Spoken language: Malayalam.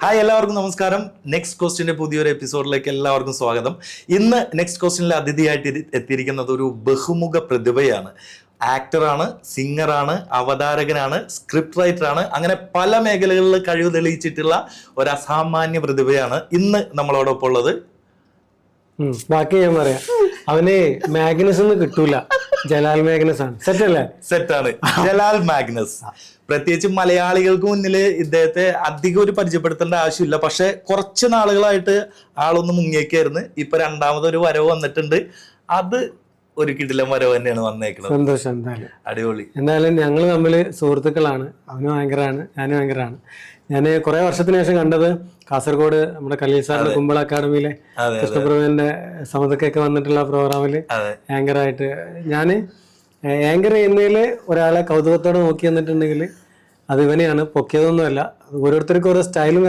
ഹായ് എല്ലാവർക്കും നമസ്കാരം. നെക്സ്റ്റ് ക്വസ്റ്റിന്റെ പുതിയൊരു എപ്പിസോഡിലേക്ക് എല്ലാവർക്കും സ്വാഗതം. ഇന്ന് നെക്സ്റ്റ് ക്വസ്റ്റിനിൽ അതിഥിയായിട്ട് എത്തിയിരിക്കുന്നത് ഒരു ബഹുമുഖ പ്രതിഭയാണ്. ആക്ടറാണ് സിംഗറാണ് അവതാരകനാണ് സ്ക്രിപ്റ്റ് റൈറ്ററാണ് അങ്ങനെ പല മേഖലകളിൽ കഴിവ് തെളിയിച്ചിട്ടുള്ള ഒരു അസാമാന്യ പ്രതിഭയാണ് ഇന്ന് നമ്മളോടൊപ്പം ഉള്ളത് ബാക്കി ഞാൻ പറയാം. അവന് മാഗ്നസ് ഒന്നും കിട്ടൂല. ജലാൽ മാഗ്നസ് ആണ്. സെറ്റ് അല്ലേ? സെറ്റാണ് ജലാൽ മാഗ്നസ്. പ്രത്യേകിച്ച് മലയാളികൾക്ക് മുന്നിൽ ഇദ്ദേഹത്തെ അധികം ഒരു പരിചയപ്പെടുത്തേണ്ട ആവശ്യമില്ല. പക്ഷെ കുറച്ച് നാളുകളായിട്ട് ആളൊന്ന് മുങ്ങിയേക്കായിരുന്നു. ഇപ്പൊ രണ്ടാമതൊരു വരവ് വന്നിട്ടുണ്ട്. അത് ഒരു കിടിലൻ വരവ് തന്നെയാണ് വന്നേക്കുന്നത് സന്തോഷം എന്തായാലും. അടിപൊളി. എന്തായാലും ഞങ്ങൾ തമ്മിൽ സുഹൃത്തുക്കളാണ്. അവന് ഭയങ്കരമാണ് ഞാനും ഭയങ്കരമാണ് ഞാൻ കുറെ വർഷത്തിന് ശേഷം കണ്ടത് കാസർഗോഡ് നമ്മുടെ കലീൽ സാറിന്റെ കുമ്പള അക്കാദമിയിലെ കൃഷ്ണപ്രഭുവിന്റെ സമതക്കൊക്കെ വന്നിട്ടുള്ള പ്രോഗ്രാമിൽ ആങ്കറായിട്ട് ഞാൻ ആങ്കർ ചെയ്യുന്നതിൽ ഒരാളെ കൗതുകത്തോടെ നോക്കി വന്നിട്ടുണ്ടെങ്കിൽ അത് ഇവനെയാണ് പൊക്കിയതൊന്നുമല്ല. ഓരോരുത്തർക്കും ഓരോ സ്റ്റൈലും